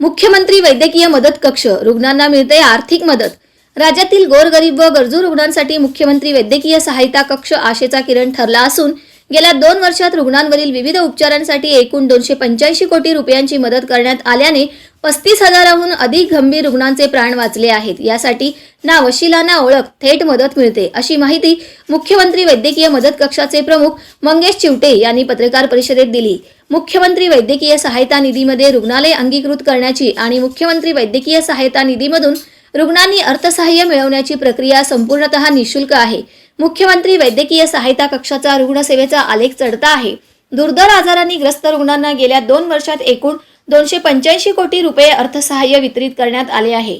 मुख्यमंत्री वैद्यकीय मदत कक्ष रुग्णांना मिळते आर्थिक मदत. राज्यातील गोरगरीब व गरजू रुग्णांसाठी मुख्यमंत्री वैद्यकीय सहायता कक्ष आशेचा किरण ठरला असून गेल्या दोन वर्षात रुग्णांवरील विविध उपचारांसाठी एकूण दोनशे पंच्याऐंशी कोटी रुपयांची मदत करण्यात आल्याने पस्तीस हजाराहून अधिक गंभीर रुग्णांचे प्राण वाचले आहेत. यासाठी ना वशिला ना ओळख थेट मदत मिळते अशी माहिती मुख्यमंत्री वैद्यकीय मदत कक्षाचे प्रमुख मंगेश चिवटे यांनी पत्रकार परिषदेत दिली. मुख्यमंत्री वैद्यकीय सहायता निधीमध्ये रुग्णालय अंगीकृत करण्याची आणि मुख्यमंत्री वैद्यकीय सहायता निधीमधून रुग्णांनी अर्थसहाय्य मिळवण्याची प्रक्रिया संपूर्णतः निशुल्क आहे. मुख्यमंत्री वैद्यकीय सहायता कक्षाचा रुग्णसेवेचा आलेख चढता आहे. दुर्धर आजारांनी ग्रस्त रुग्णांना गेल्या दोन वर्षात एकूण दोनशे पंच्याऐंशी कोटी रुपये अर्थसहाय्य वितरित करण्यात आले आहे.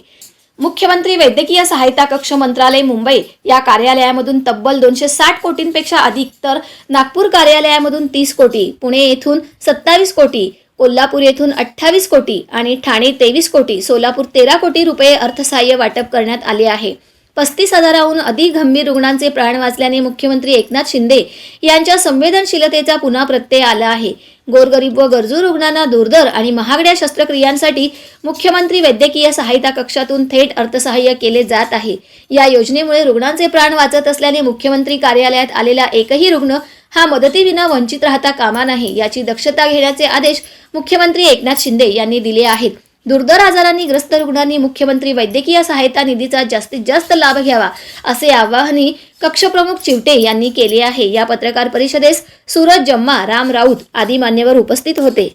मुख्यमंत्री वैद्यकीय सहायता कक्ष मंत्रालय मुंबई या कार्यालयामधून तब्बल दोनशे साठ कोटींपेक्षा अधिक तर नागपूर कार्यालयामधून तीस कोटी पुणे येथून सत्तावीस कोटी कोल्हापूर येथून अठ्ठावीस कोटी आणि ठाणे तेवीस कोटी सोलापूर तेरा कोटी रुपये अर्थसहाय्य वाटप करण्यात आले आहे. पस्तीस हजाराहून अधिक गंभीर रुग्णांचे प्राण वाचल्याने मुख्यमंत्री एकनाथ शिंदे यांच्या संवेदनशीलतेचा पुन्हा प्रत्यय आला आहे. गोरगरीब व गरजू रुग्णांना दुर्धर आणि महागड्या शस्त्रक्रियांसाठी मुख्यमंत्री वैद्यकीय सहायता कक्षातून थेट अर्थसहाय्य केले जात आहे. या योजनेमुळे रुग्णांचे प्राण वाचत असल्याने मुख्यमंत्री कार्यालयात आलेला एकही रुग्ण हा मदतीविना वंचित राहता कामा नाही याची दक्षता घेण्याचे आदेश मुख्यमंत्री एकनाथ शिंदे यांनी दिले आहेत. दुर्धर आजारांनी ग्रस्त रुग्णांनी मुख्यमंत्री वैद्यकीय सहायता निधीचा जास्तीत जास्त लाभ घ्यावा असे आवाहनही कक्षप्रमुख चिवटे यांनी केले आहे. या पत्रकार परिषदेस सूरज जम्मा राम राऊत आदी मान्यवर उपस्थित होते.